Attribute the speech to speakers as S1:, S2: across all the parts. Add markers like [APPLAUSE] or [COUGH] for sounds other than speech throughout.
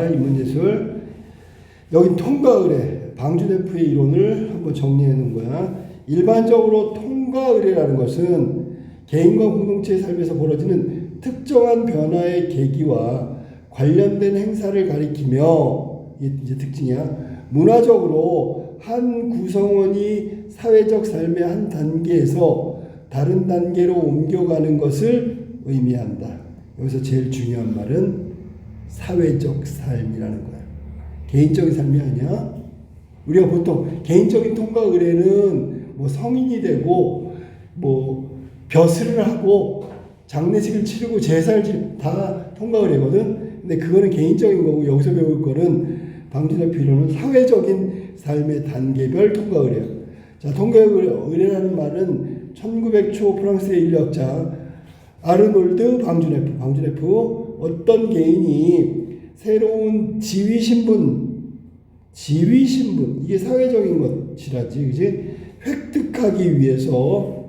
S1: 인문예술 여긴 통과의뢰 방주대표의 이론을 한번 정리해 놓은 거야. 일반적으로 통과의뢰라는 것은 개인과 공동체의 삶에서 벌어지는 특정한 변화의 계기와 관련된 행사를 가리키며 이제 특징이야. 문화적으로 한 구성원이 사회적 삶의 한 단계에서 다른 단계로 옮겨가는 것을 의미한다. 여기서 제일 중요한 말은 사회적 삶이라는 거야. 개인적인 삶이 아니야. 우리가 보통 개인적인 통과 의뢰는 뭐 성인이 되고 뭐 벼슬을 하고 장례식을 치르고 제사를 지- 다 통과 의뢰거든. 근데 그거는 개인적인 거고 여기서 배울 거는 방지대 필요는 사회적인 삶의 단계별 통과 의뢰야. 자, 통과 의뢰라는 말은 1900초 프랑스의 인류학자 아르놀드 방주네프, 방주네프 어떤 개인이 새로운 지위 신분, 지위 신분 이게 사회적인 것이라지, 그지? 획득하기 위해서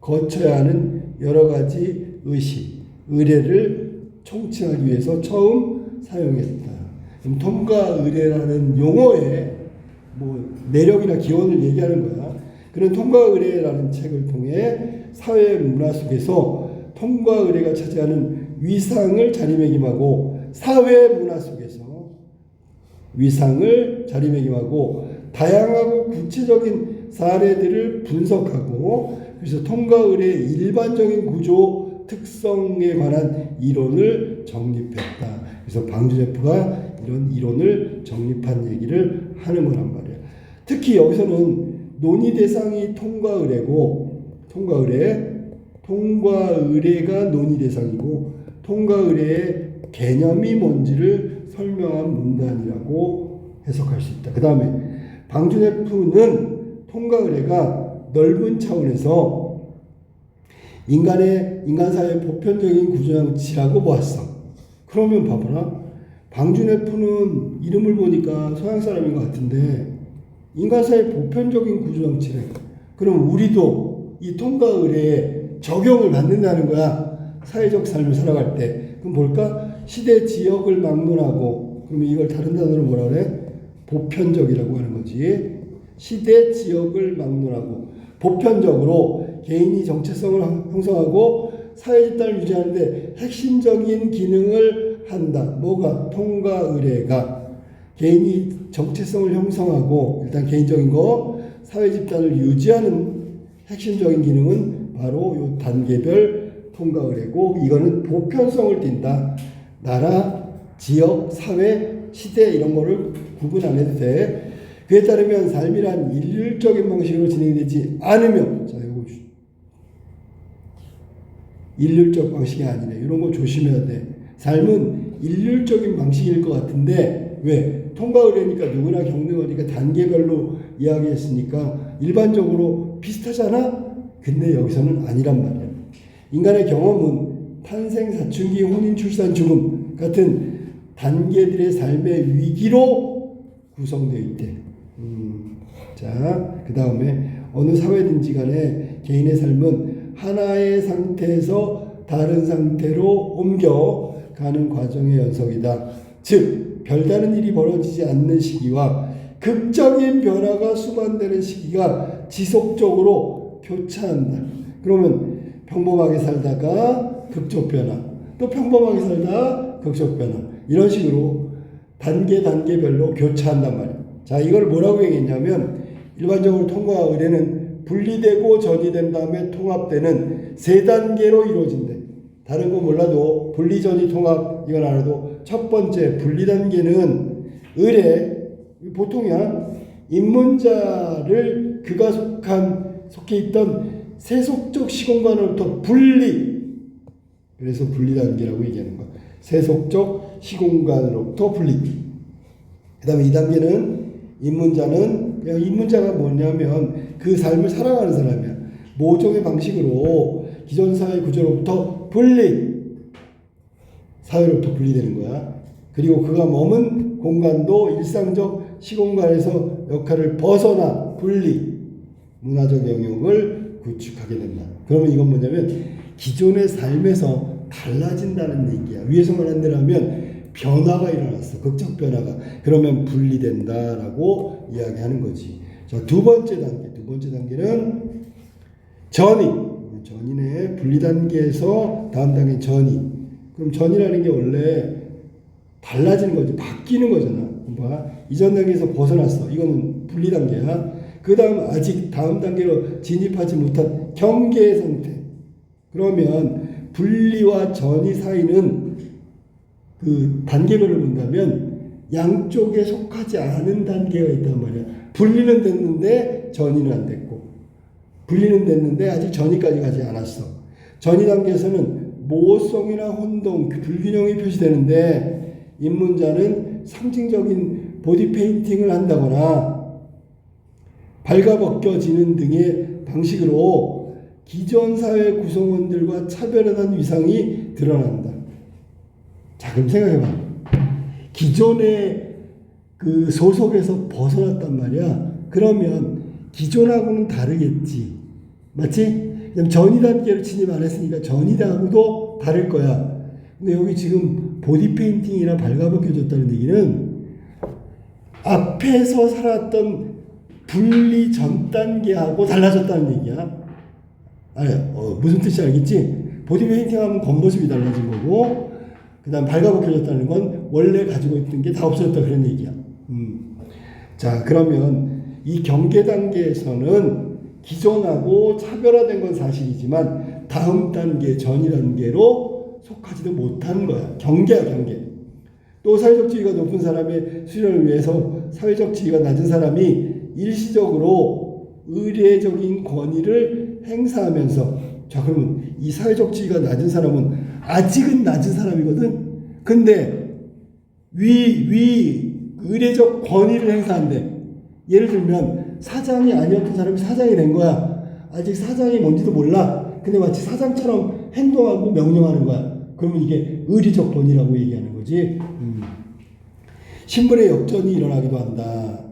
S1: 거쳐야 하는 여러 가지 의식, 의뢰를 총칭하기 위해서 처음 사용했다. 그럼 통과 의뢰라는 용어에 뭐 매력이나 기원을 얘기하는 거야. 그런 통과 의뢰라는 책을 통해 사회 문화 속에서 통과 의뢰가 차지하는 위상을 자리매김하고 사회 문화 속에서 위상을 자리매김하고 다양하고 구체적인 사례들을 분석하고 그래서 통과 의뢰의 일반적인 구조 특성에 관한 이론을 정립했다. 그래서 방주제프가 이런 이론을 정립한 얘기를 하는 거란 말이야. 특히 여기서는 논의 대상이 통과 의뢰고 통과 의뢰 통과 의뢰가 논의 대상이고 통과 의뢰의 개념이 뭔지를 설명한 문단이라고 해석할 수 있다. 그 다음에 방준F는 통과 의뢰가 넓은 차원에서 인간의 인간사의 보편적인 구조장치라고 보았어. 그러면 봐봐라. 방준F는 이름을 보니까 서양 사람인 것 같은데 인간사의 보편적인 구조장치래. 그럼 우리도 이 통과 의뢰에 적용을 받는다는 거야. 사회적 삶을 살아갈 때. 그럼 뭘까? 시대 지역을 막론하고 그러면 이걸 다른 단어로 뭐라 그래? 보편적이라고 하는 거지. 시대 지역을 막론하고 보편적으로 개인이 정체성을 형성하고 사회 집단을 유지하는데 핵심적인 기능을 한다. 뭐가 통과 의뢰가 개인이 정체성을 형성하고 일단 개인적인 거 사회 집단을 유지하는 핵심적인 기능은 바로 요 단계별 통과 의뢰고 이거는 보편성을 띈다. 나라, 지역, 사회, 시대 이런 거를 구분 안 해도 돼. 그에 따르면 삶이란 일률적인 방식으로 진행되지 않으면 자 이거 일률적 방식이 아니네. 이런 거 조심해야 돼. 삶은 일률적인 방식일 것 같은데 왜? 통과 의뢰니까 누구나 겪는 거니까 단계별로 이야기했으니까 일반적으로 비슷하잖아. 근데 여기서는 아니란 말이야. 인간의 경험은 탄생, 사춘기, 혼인, 출산, 죽음 같은 단계들의 삶의 위기로 구성되어 있대. 음, 자, 그 다음에 어느 사회든지 간에 개인의 삶은 하나의 상태에서 다른 상태로 옮겨 가는 과정의 연속이다. 즉, 별다른 일이 벌어지지 않는 시기와 극적인 변화가 수반되는 시기가 지속적으로 교차한다. 그러면 평범하게 살다가 극적 변화, 또 평범하게 살다 극적 변화 이런 식으로 단계 단계별로 교차한단 말이야. 자, 이걸 뭐라고 얘기했냐면 일반적으로 통과 의뢰는 분리되고 전이된 다음에 통합되는 세 단계로 이루어진대. 다른 거 몰라도 분리 전이 통합 이건 알아도 첫 번째 분리 단계는 의뢰 보통이야 입문자를 그가 속한 속해 있던 세속적 시공간으로부터 분리 그래서 분리 단계라고 얘기하는 거야. 세속적 시공간으로부터 분리. 그 다음에 이 단계는 입문자는 그냥 입문자가 뭐냐면 그 삶을 살아가는 사람이야. 모종의 방식으로 기존 사회 구조로부터 분리. 사회로부터 분리되는 거야. 그리고 그가 머문 공간도 일상적 시공간에서 역할을 벗어나 분리. 문화적 영역을 구축하게 된다. 그러면 이건 뭐냐면 기존의 삶에서 달라진다는 얘기야. 위에서 말한 대로 하면 변화가 일어났어. 극적 변화가. 그러면 분리된다라고 이야기하는 거지. 자, 두 번째 단계. 두 번째 단계는 전이. 전이네. 분리 단계에서 다음 단계 전이. 그럼 전이라는 게 원래 달라지는 거지. 바뀌는 거잖아. 봐. 이전 단계에서 벗어났어. 이거는 분리 단계야. 그 다음 아직 다음 단계로 진입하지 못한 경계 상태. 그러면 분리와 전이 사이는 그 단계별로 본다면 양쪽에 속하지 않은 단계가 있단 말이야. 분리는 됐는데 전이는 안 됐고 분리는 됐는데 아직 전이까지 가지 않았어. 전이 단계에서는 모성이나 혼동, 그 불균형이 표시되는데 입문자는 상징적인 보디 페인팅을 한다거나 발가벗겨지는 등의 방식으로 기존 사회 구성원들과 차별화된 위상이 드러난다. 자, 그럼 생각해봐. 기존의 그 소속에서 벗어났단 말이야. 그러면 기존하고는 다르겠지. 맞지? 그럼 전이 단계로 진입 안 했으니까 전이하고도 다를 거야. 근데 여기 지금 보디 페인팅이나 발가벗겨졌다는 얘기는 앞에서 살았던 분리 전 단계하고 달라졌다는 얘기야. 아니, 어, 무슨 뜻인지 알겠지? 보디 페인팅 하면 겉모습이 달라진 거고, 그 다음 발가벗겨졌다는 건 원래 가지고 있던 게 다 없어졌다 그런 얘기야. 음. 자, 그러면 이 경계 단계에서는 기존하고 차별화된 건 사실이지만 다음 단계, 전이 단계로 속하지도 못한 거야. 경계야, 경계. 또 사회적 지위가 높은 사람의 수련을 위해서 사회적 지위가 낮은 사람이 일시적으로 의례적인 권위를 행사하면서 자 그러면 이 사회적 지위가 낮은 사람은 아직은 낮은 사람이거든. 근데 위, 위 의례적 권위를 행사한대. 예를 들면 사장이 아니었던 사람이 사장이 된 거야. 아직 사장이 뭔지도 몰라. 근데 마치 사장처럼 행동하고 명령하는 거야. 그러면 이게 의리적 권위라고 얘기하는 거지. 음. 신분의 역전이 일어나기도 한다.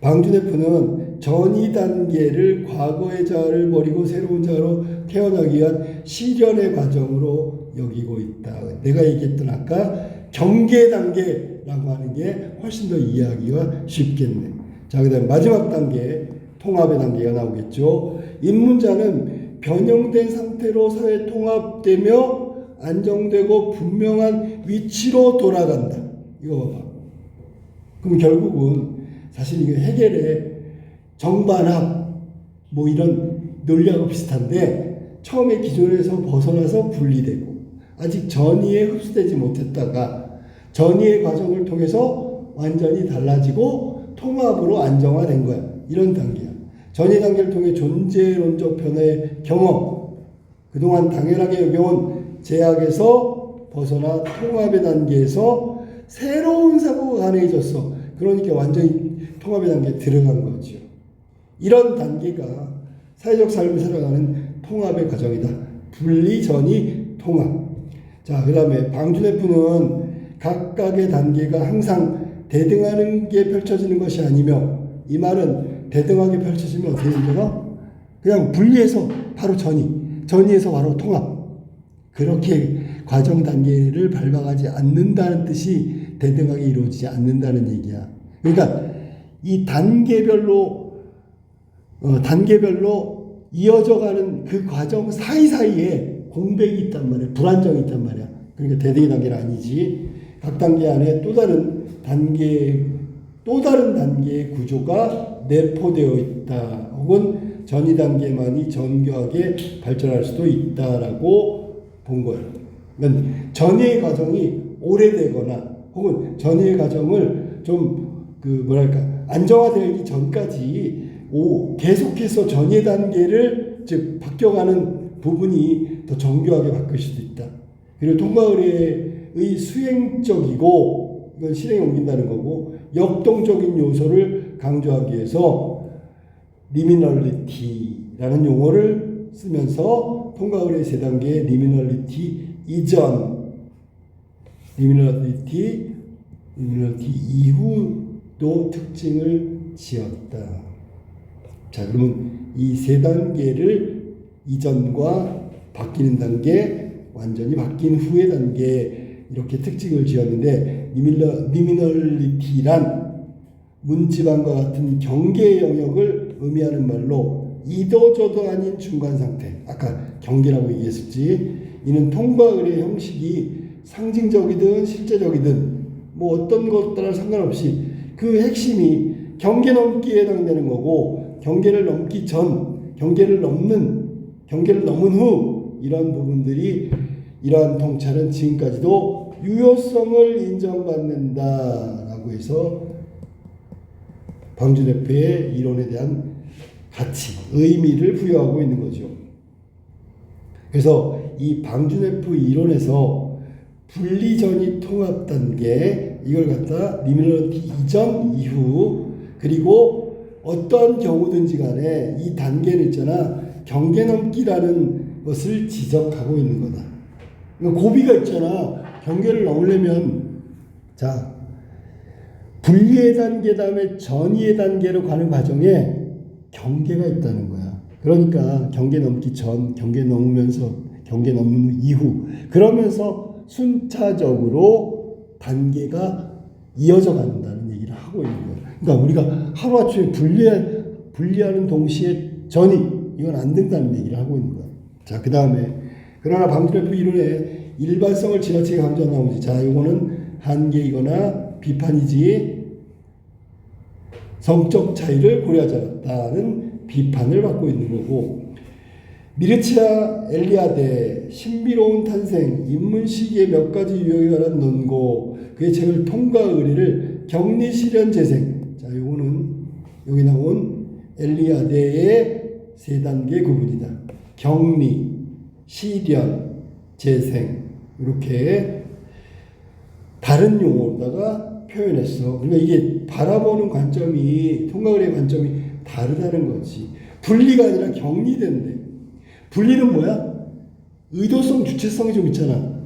S1: 방주대표는 전이 단계를 과거의 자아를 버리고 새로운 자아로 태어나기 위한 시련의 과정으로 여기고 있다. 내가 얘기했던 아까 경계 단계라고 하는 게 훨씬 더 이해하기가 쉽겠네. 자, 그 다음 마지막 단계, 통합의 단계가 나오겠죠. 입문자는 변형된 상태로 사회 통합되며 안정되고 분명한 위치로 돌아간다. 이거 봐봐. 그럼 결국은 사실 이게 해결의 정반합 뭐 이런 논리하고 비슷한데 처음에 기존에서 벗어나서 분리되고 아직 전이에 흡수되지 못했다가 전이의 과정을 통해서 완전히 달라지고 통합으로 안정화된 거야. 이런 단계야. 전이 단계를 통해 존재론적 변화의 경험, 그동안 당연하게 여겨온 제약에서 벗어나 통합의 단계에서 새로운 사고가 가능해졌어. 그러니까 완전히 통합의 단계에 들어간 거죠. 이런 단계가 사회적 삶을 살아가는 통합의 과정이다. 분리 전이 통합. 자, 그 다음에 방주대표는 각각의 단계가 항상 대등하는 게 펼쳐지는 것이 아니며 이 말은 대등하게 펼쳐지면 어떻게 된다? 그냥 분리해서 바로 전이, 전이에서 바로 통합. 그렇게 과정 단계를 밟아가지 않는다는 뜻이 대등하게 이루어지지 않는다는 얘기야. 그러니까 이 단계별로 어, 단계별로 이어져 가는 그 과정 사이사이에 공백이 있단 말이야. 불안정이 있단 말이야. 그러니까 대등의 단계는 아니지. 각 단계 안에 또 다른 단계, 또 다른 단계의 구조가 내포되어 있다. 혹은 전이 단계만이 정교하게 발전할 수도 있다라고 본 거예요. 그러니까 전이의 과정이 오래되거나 혹은 전이의 과정을 좀 그 뭐랄까 안정화되기 전까지 오, 계속해서 전이 단계를 즉 바뀌어가는 부분이 더 정교하게 바뀔 수도 있다. 그리고 통과의뢰의 수행적이고 이건 실행에 옮긴다는 거고 역동적인 요소를 강조하기 위해서 리미널리티라는 용어를 쓰면서 통과의뢰 세 단계의 리미널리티 이전, 리미널리티, 리미널리티 이후 도 특징을 지었다. 자, 그러면 이 세 단계를 이전과 바뀌는 단계, 완전히 바뀐 후의 단계, 이렇게 특징을 지었는데 리밀러, 리미널리티란 문지방과 같은 경계 영역을 의미하는 말로 이도저도 아닌 중간 상태. 아까 경계라고 얘기했었지. 이는 통과 의뢰 형식이 상징적이든 실제적이든 뭐 어떤 것 따라 상관없이 그 핵심이 경계 넘기에 해당되는 거고 경계를 넘기 전, 경계를 넘는, 경계를 넘은 후 이런 부분들이 이러한 통찰은 지금까지도 유효성을 인정받는다라고 해서 방주 대표의 이론에 대한 가치, 의미를 부여하고 있는 거죠. 그래서 이 방주네프 이론에서 분리전이 통합 단계 이걸 갖다 리미너티 이전 이후 그리고 어떤 경우든지 간에 이 단계는 있잖아 경계 넘기라는 것을 지적하고 있는 거다. 고비가 있잖아. 경계를 넘으려면 자 분리의 단계 다음에 전이의 단계로 가는 과정에 경계가 있다는 거야. 그러니까 경계 넘기 전, 경계 넘으면서 경계 넘는 이후 그러면서 순차적으로 단계가 이어져 간다는 얘기를 하고 있는 거예요. 그러니까 우리가 하루아침에 분리 분리하는 동시에 전이 이건 안 된다는 얘기를 하고 있는 거예요. 자, 그 다음에 그러나 방주래프 이론의 일반성을 지나치게 강조한 나머지 자, 이거는 한계이거나 비판이지 성적 차이를 고려하지 않았다는 비판을 받고 있는 거고 미르치아 엘리아데 신비로운 탄생 인문 시기의 몇 가지 유형에 관한 논고 그의 책을 통과 의뢰를 격리 실현 재생 자 요거는 여기 나온 엘리아데의 세 단계 구분이다 격리 실현 재생 이렇게 다른 용어로다가 표현했어. 그러니까 이게 바라보는 관점이 통과의의 관점이 다르다는 거지. 분리가 아니라 격리된대. 분리는 뭐야? 의도성, 주체성이 좀 있잖아.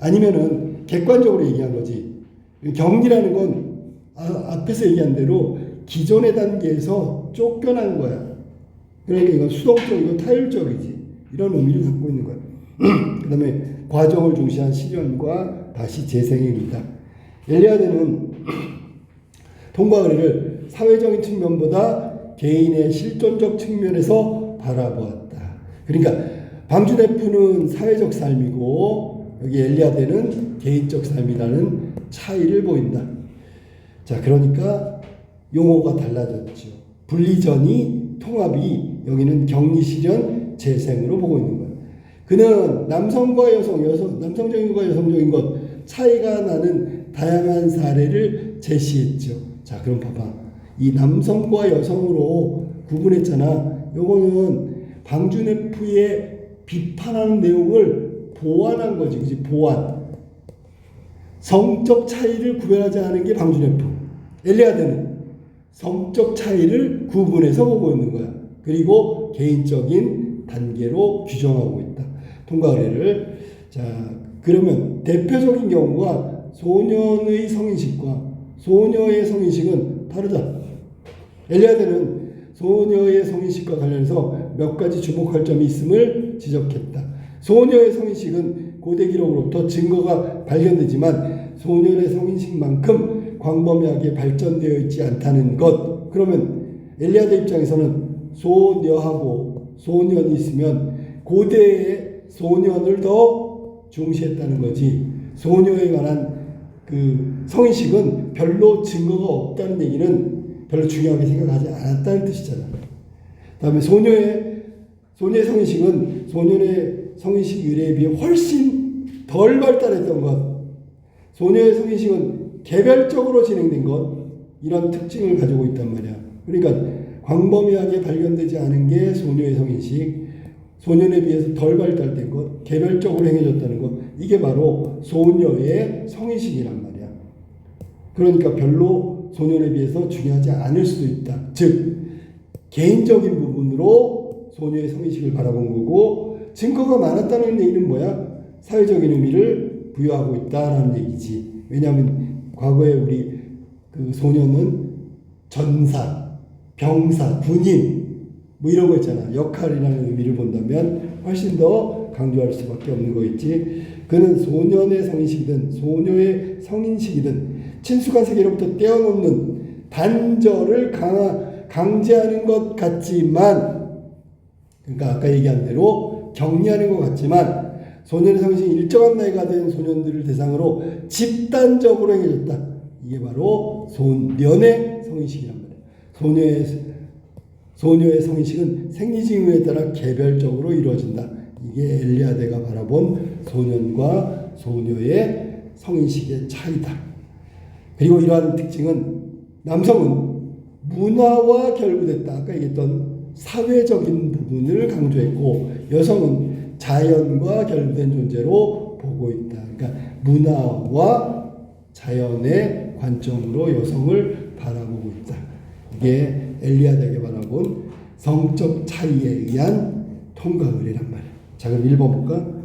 S1: 아니면은 객관적으로 얘기한 거지. 격리라는 건 아, 앞에서 얘기한 대로 기존의 단계에서 쫓겨난 거야. 그러니까 이건 수동적이고 타율적이지. 이런 의미를 갖고 있는 거야. [CLEARS THROAT] 그 다음에 과정을 중시한 실현과 다시 재생입니다. 엘리아드는 [CLEARS THROAT] 통과 의뢰를 사회적인 측면보다 개인의 실존적 측면에서 바라보았다. 그러니까 방주네프는 사회적 삶이고 여기 엘리아드는 개인적 삶이라는 차이를 보인다. 자, 그러니까 용어가 달라졌죠. 분리전이 통합이 여기는 격리 실현 재생으로 보고 있는 거예요. 그는 남성과 여성, 여성 남성적인 것과 여성적인 것 차이가 나는 다양한 사례를 제시했죠. 자, 그럼 봐봐. 이 남성과 여성으로 구분했잖아. 요거는 방주네프의 비판하는 내용을 보완한 거지. 그지? 보완. 성적 차이를 구별하지 않은 게 방주네프. 엘리아드는 성적 차이를 구분해서 보고 있는 거야. 그리고 개인적인 단계로 규정하고 있다. 통과 의뢰를. 자, 그러면 대표적인 경우가 소년의 성인식과 소녀의 성인식은 다르다. 엘리아드는 소녀의 성인식과 관련해서 몇 가지 주목할 점이 있음을 지적했다. 소녀의 성인식은 고대 기록으로부터 증거가 발견되지만 소년의 성인식만큼 광범위하게 발전되어 있지 않다는 것. 그러면 엘리아드 입장에서는 소녀하고 소년이 있으면 고대의 소년을 더 중시했다는 거지. 소녀에 관한 그 성인식은 별로 증거가 없다는 얘기는 별로 중요하게 생각하지 않았다는 뜻이잖아. 다음에 소녀의 소녀의 성인식은 소년의 성인식 의례에 비해 훨씬 덜 발달했던 것. 소녀의 성인식은 개별적으로 진행된 것 이런 특징을 가지고 있단 말이야. 그러니까 광범위하게 발견되지 않은 게 소녀의 성인식, 소년에 비해서 덜 발달된 것, 개별적으로 행해졌다는 것 이게 바로 소녀의 성인식이란 말이야. 그러니까 별로 소년에 비해서 중요하지 않을 수도 있다. 즉 개인적인 부분으로 소녀의 성인식을 바라본 거고 증거가 많았다는 얘기는 뭐야? 사회적인 의미를 부여하고 있다라는 얘기지. 왜냐하면 과거에 우리 그 소년은 전사, 병사, 군인 뭐 이런 거 있잖아. 역할이라는 의미를 본다면 훨씬 더 강조할 수밖에 없는 거겠지. 그는 소년의 성인식이든 소녀의 성인식이든 친숙한 세계로부터 떼어놓는 단절을 강하, 강제하는 것 같지만 그러니까 아까 얘기한 대로 격리하는 것 같지만 소년의 성인식이 일정한 나이가 된 소년들을 대상으로 집단적으로 행해졌다. 이게 바로 소년의 성인식이란 말이에요. 소녀의 소녀의 성인식은 생리징후에 따라 개별적으로 이루어진다. 이게 엘리아데가 바라본 소년과 소녀의 성인식의 차이다. 그리고 이러한 특징은 남성은 문화와 결부됐다. 아까 얘기했던 사회적인 부분을 강조했고 여성은 자연과 결부된 존재로 보고 있다. 그러니까 문화와 자연의 관점으로 여성을 바라보고 있다. 이게 엘리아드에게 바라본 성적 차이에 의한 통과 의례란 말이야. 자 그럼 1번 볼까?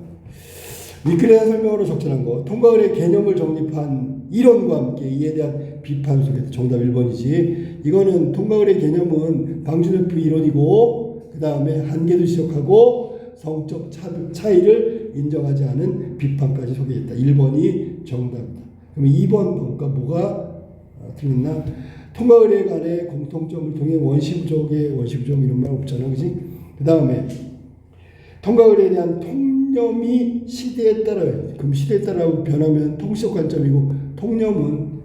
S1: 위클리안 설명으로 적절한 거 통과 의례 개념을 정립한 이론과 함께 이에 대한 비판 속에서 정답 1번이지 이거는 통과 의례 개념은 방준F 이론이고 그 다음에 한계도 지적하고 성적 차, 차이를 인정하지 않은 비판까지 소개했다. 1번이 정답이다. 그럼 2번 볼까? 뭐가 아, 틀렸나? 통과 의례 간의 공통점을 통해 원시부족의 원시부족 이런 말 없잖아, 그지? 그 다음에 통과 의례에 대한 통념이 시대에 따라 그럼 시대에 따라 변하면 통시적 관점이고 통념은 어,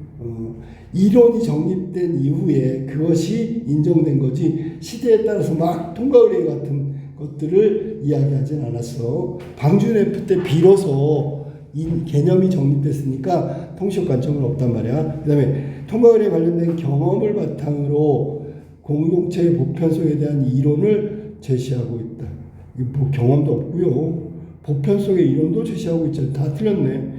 S1: 이론이 정립된 이후에 그것이 인정된 거지 시대에 따라서 막 통과 의례 같은 것들을 이야기하진 않았어. 방준 F 때 비로소 이 개념이 정립됐으니까 통시적 관점은 없단 말이야. 그 다음에 통과의례 관련된 경험을 바탕으로 공동체의 보편성에 대한 이론을 제시하고 있다. 뭐 경험도 없고요. 보편성의 이론도 제시하고 있죠. 다 틀렸네.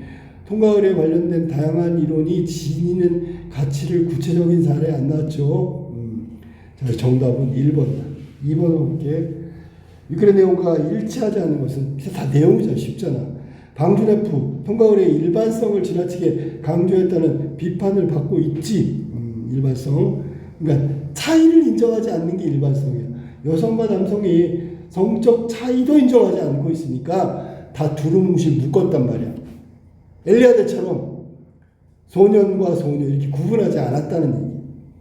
S1: 통과의례 관련된 다양한 이론이 지니는 가치를 구체적인 사례 안 나왔죠. 음. 자, 정답은 1번. 2번 볼게. 유클의 내용과 일치하지 않는 것은 다 내용이잖아. 쉽잖아. 방준 F 통과의례의 일반성을 지나치게 강조했다는 비판을 받고 있지. 음, 일반성. 그러니까 차이를 인정하지 않는 게 일반성이야. 여성과 남성이 성적 차이도 인정하지 않고 있으니까 다 두루뭉실 묶었단 말이야. 엘리아드처럼 소년과 소녀 이렇게 구분하지 않았다는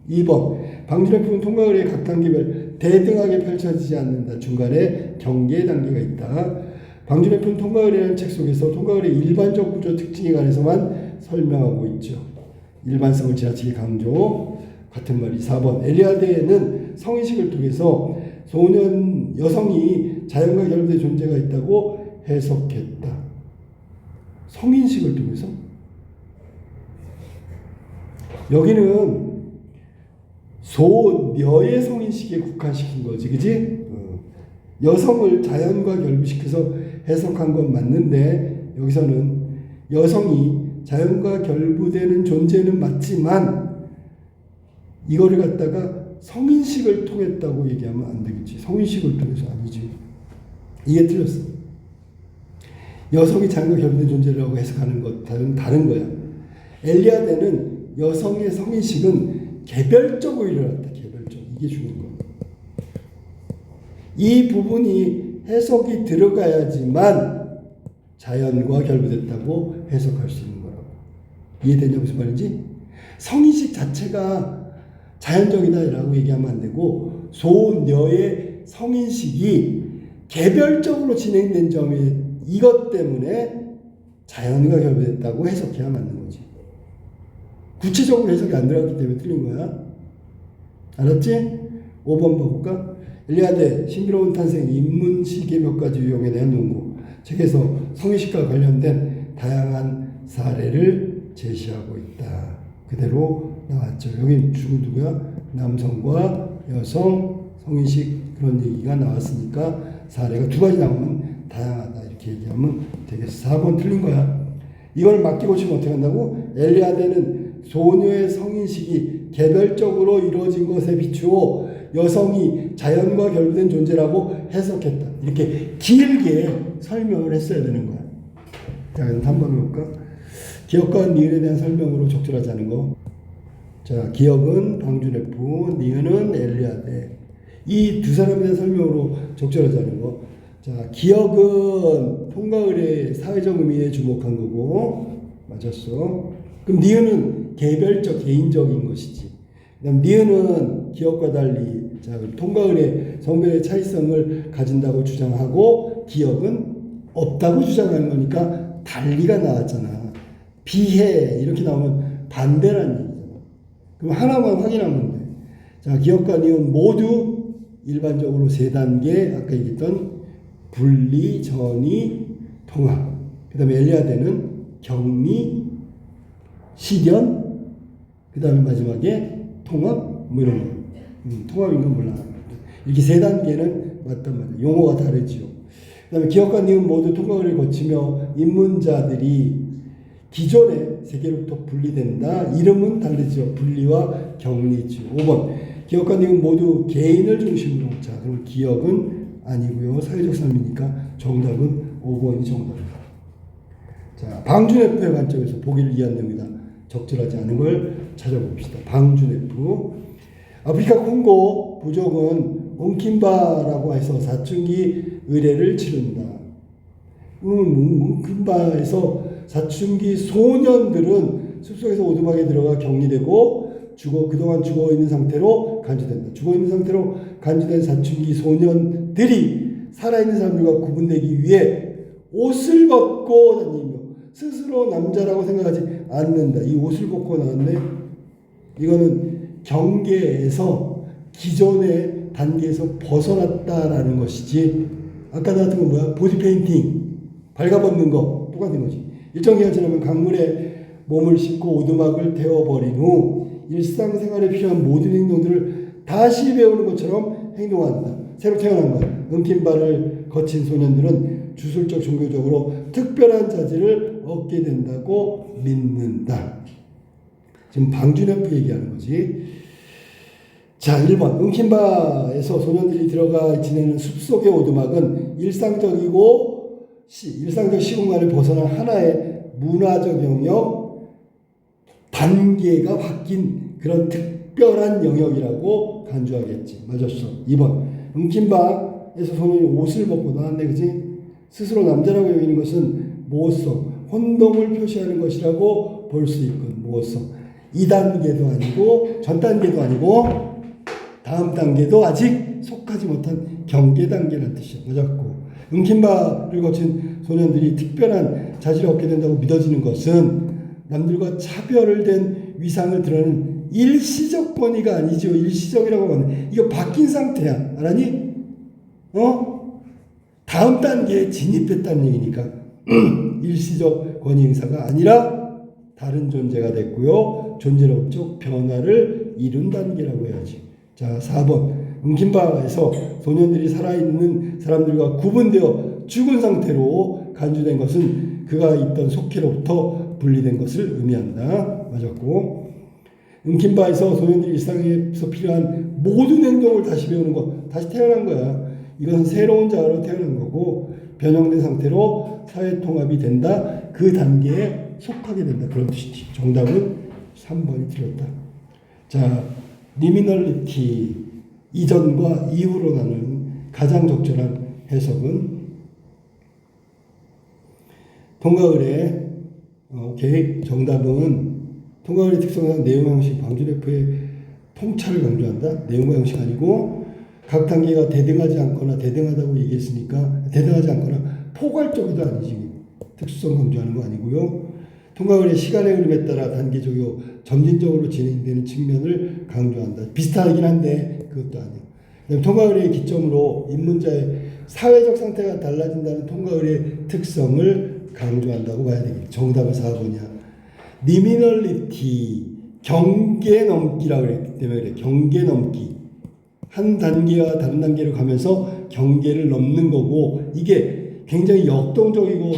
S1: 얘기. 2번 방준 F는 통과의례의 각 단계별 대등하게 펼쳐지지 않는다. 중간에 경계 단계가 있다. 방준의품 통과의례라는 책 속에서 통과의례 일반적 구조 특징에 관해서만 설명하고 있죠. 일반성을 지나치게 강조. 같은 말이 4번 엘리아드에는 성인식을 통해서 소년 여성이 자연과 결부된 존재가 있다고 해석했다. 성인식을 통해서 여기는 소녀의 성인식에 국한시킨 거지, 그지? 어. 여성을 자연과 결부시켜서 해석한 건 맞는데 여기서는 여성이 자연과 결부되는 존재는 맞지만 이거를 갖다가 성인식을 통했다고 얘기하면 안 되겠지. 성인식을 통해서 아니지. 이게 틀렸어. 여성이 자연과 결부된 존재라고 해석하는 것과는 다른 거야. 엘리아데는 여성의 성인식은 개별적으로 일어났다. 개별적. 이게 중요한 거야. 이 부분이 해석이 들어가야지만 자연과 결부됐다고 해석할 수 있는 거라고. 이해되냐 무슨 말인지? 성인식 자체가 자연적이다라고 얘기하면 안 되고 소녀의 성인식이 개별적으로 진행된 점이 이것 때문에 자연과 결부됐다고 해석해야 맞는 거지. 구체적으로 해석이 안 들어갔기 때문에 틀린 거야. 알았지? 5번 봐볼까? 엘리아데 신비로운 탄생 인문식의 몇 가지 유형에 대한 연구 책에서 성의식과 관련된 다양한 사례를 제시하고 있다. 그대로 나왔죠. 여기 주로 누구야? 남성과 여성 성의식 그런 얘기가 나왔으니까 사례가 두 가지 나오면 다양하다 이렇게 얘기하면 되겠어. 4번 틀린 거야. 이걸 맡기고 치면 어떻게 한다고? 엘리아데는 소녀의 성인식이 개별적으로 이루어진 것에 비추어 여성이 자연과 결부된 존재라고 해석했다. 이렇게 길게 설명을 했어야 되는 거야. 자, 그럼 3번 볼까? 기억과 니은에 대한 설명으로 적절하지 않은 거. 자, 기억은 방준F, 니은은 엘리아데. 이 두 사람에 대한 설명으로 적절하지 않은 거. 자, 기억은 통과 의례의 사회적 의미에 주목한 거고 맞았어. 그럼 니은은 개별적 개인적인 것이지. 그다음 니은은 기억과 달리 자, 그럼 통과 의례 성별의 차이성을 가진다고 주장하고 기억은 없다고 주장하는 거니까 달리가 나왔잖아. 비해 이렇게 나오면 반대라는 얘기잖아. 그럼 하나만 확인하면 돼. 자, 기억과 니은 모두 일반적으로 세 단계 아까 얘기했던 분리, 전이, 통합. 그 다음에 엘리아데는 격리, 실현, 그다음에 마지막에 통합 뭐 이런 거. 음, 통합인 건 몰라. 이렇게 세 단계는 맞단 말이야. 용어가 다르지요. 그 다음에 기억과 니은 모두 통합을 거치며 입문자들이 기존의 세계로부터 분리된다. 이름은 다르죠. 분리와 격리죠. 5번. 기억과 니은 모두 개인을 중심으로. 자, 그럼 기억은 아니고요. 사회적 삶이니까 정답은 5번이 정답입니다. 자, 방준F의 관점에서 보기를 이해한 내용이다. 적절하지 않은 걸 찾아봅시다. 방준F. 아프리카 콩고 부족은 옹킴바라고 해서 사춘기 의례를 치른다. 음, 옹킴바에서 사춘기 소년들은 숲속에서 오두막에 들어가 격리되고 죽어 그동안 죽어 있는 상태로 간주된다. 죽어 있는 상태로 간주된 사춘기 소년 들이 살아있는 사람들과 구분되기 위해 옷을 벗고 다니며 스스로 남자라고 생각하지 않는다. 이 옷을 벗고 나왔네. 이거는 경계에서 기존의 단계에서 벗어났다라는 것이지. 아까 나왔던 건 뭐야? 보디 페인팅, 발가벗는 거 똑같은 거지. 일정 기간 지나면 강물에 몸을 씻고 오두막을 태워버린 후 일상생활에 필요한 모든 행동들을 다시 배우는 것처럼 행동한다. 새로 태어난 거야. 은핀발을 거친 소년들은 주술적 종교적으로 특별한 자질을 얻게 된다고 믿는다. 지금 방준엽 얘기하는 거지. 자, 1번. 은킨바에서 소년들이 들어가 지내는 숲속의 오두막은 일상적이고 시, 일상적 시공간을 벗어난 하나의 문화적 영역 단계가 바뀐 그런 특별한 영역이라고 간주하겠지. 맞았어. 2번. 은킨바에서 소년이 옷을 벗고 나왔네. 그지? 스스로 남자라고 여기는 것은 모성, 혼동을 표시하는 것이라고 볼 수 있군. 모성. 2단계도 아니고 전 단계도 아니고 다음 단계도 아직 속하지 못한 경계 단계라는 뜻이야. 맞았고. 은킨바를 거친 소년들이 특별한 자질을 얻게 된다고 믿어지는 것은 남들과 차별된 위상을 드러내는 일시적 권위가 아니죠. 일시적이라고 하면 이거 바뀐 상태야. 알았니? 어? 다음 단계에 진입했다는 얘기니까 [CLEARS THROAT] 일시적 권위 행사가 아니라 다른 존재가 됐고요. 존재론적 변화를 이룬 단계라고 해야지. 자, 4번. 은킨바에서 소년들이 살아있는 사람들과 구분되어 죽은 상태로 간주된 것은 그가 있던 속회로부터 분리된 것을 의미한다. 맞았고. 은킨바에서 소년들이 일상에서 필요한 모든 행동을 다시 배우는 것, 다시 태어난 거야. 이것은 새로운 자아로 태어난 거고, 변형된 상태로 사회 통합이 된다. 그 단계에 속하게 된다. 그런 뜻이지. 정답은 3번이 틀렸다. 자, 리미널리티 이전과 이후로 나는 가장 적절한 해석은 어, 오케이 정답은 통과의례 특성상 내용 형식 방주래프의 통찰을 강조한다 내용과 형식 아니고 각 단계가 대등하지 않거나 대등하다고 얘기했으니까 대등하지 않거나 포괄적이도 아니지 특수성 강조하는 거 아니고요 통과의례 시간의 흐름에 따라 단계적이고 점진적으로 진행되는 측면을 강조한다. 비슷하긴 한데 그것도 아니에요. 그다음 통과의례의 기점으로 입문자의 사회적 상태가 달라진다는 통과의례의 특성을 강조한다고 봐야 되겠다. 정답은 4번이야. 리미널리티 경계 넘기라고 그랬기 때문에 그래. 경계 넘기. 한 단계와 다른 단계로 가면서 경계를 넘는 거고 이게 굉장히 역동적이고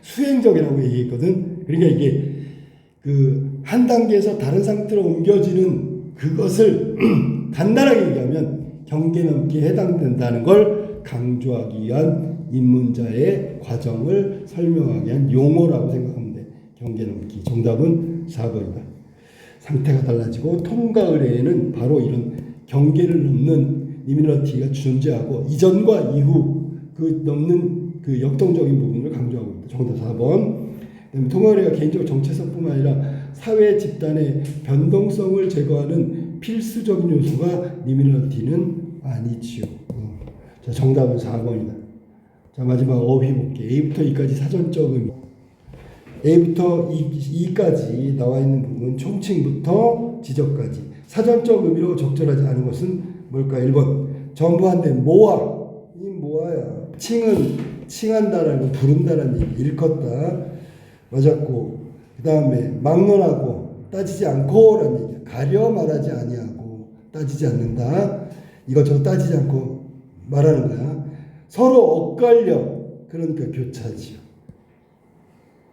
S1: 수행적이라고 얘기했거든. 그러니까 이게 그 한 단계에서 다른 상태로 옮겨지는 그것을 [CLEARS THROAT] 간단하게 얘기하면 경계 넘기에 해당된다는 걸 강조하기 위한 입문자의 과정을 설명하기 위한 용어라고 돼. 경계 넘기. 정답은 4번이다. 상태가 달라지고 통과 의뢰에는 바로 이런 경계를 넘는 리미너티가 존재하고 이전과 이후 그 넘는 그 역동적인 부분을 강조하고 있다. 정답 4번. 그다음에 통화의례가 개인적 정체성뿐만 아니라 사회 집단의 변동성을 제거하는 필수적인 요소가 니미너티는 아니지요. 어. 자, 정답은 4번이다. 자, 마지막 어휘 볼게. A부터 E까지 사전적 의미. A부터 E, 까지 나와 있는 부분 총칭부터 지적까지. 사전적 의미로 적절하지 않은 것은 뭘까? 1번. 전부한데 모아. 이 모아야 칭은 칭한다라는 거, 부른다라는 얘기 일컫다. 맞았고 그 다음에 막론하고 따지지 않고라는 얘기. 가려 말하지 아니하고 따지지 않는다. 이것저것 따지지 않고 말하는 거야. 서로 엇갈려. 그러니까 교차지요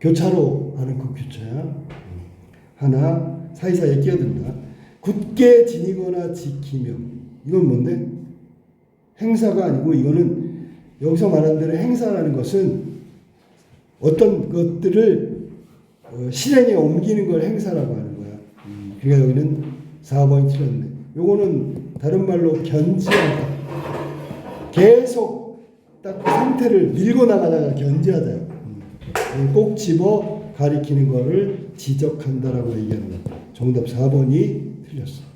S1: 교차로 하는 그 교차야. 하나 사이사이에 끼어든다. 굳게 지니거나 지키며 이건 뭔데? 행사가 아니고 이거는 여기서 말한 대로 행사라는 것은 어떤 것들을 어, 실행에 옮기는 걸 행사라고 하는 거야. 음, 그러니까 여기는 4번이 틀렸네. 요거는 다른 말로 견지하다. 계속 딱 그 상태를 밀고 나가다가 견지하다. 음, 꼭 집어 가리키는 거를 지적한다라고 거야. 정답 4번이 틀렸어.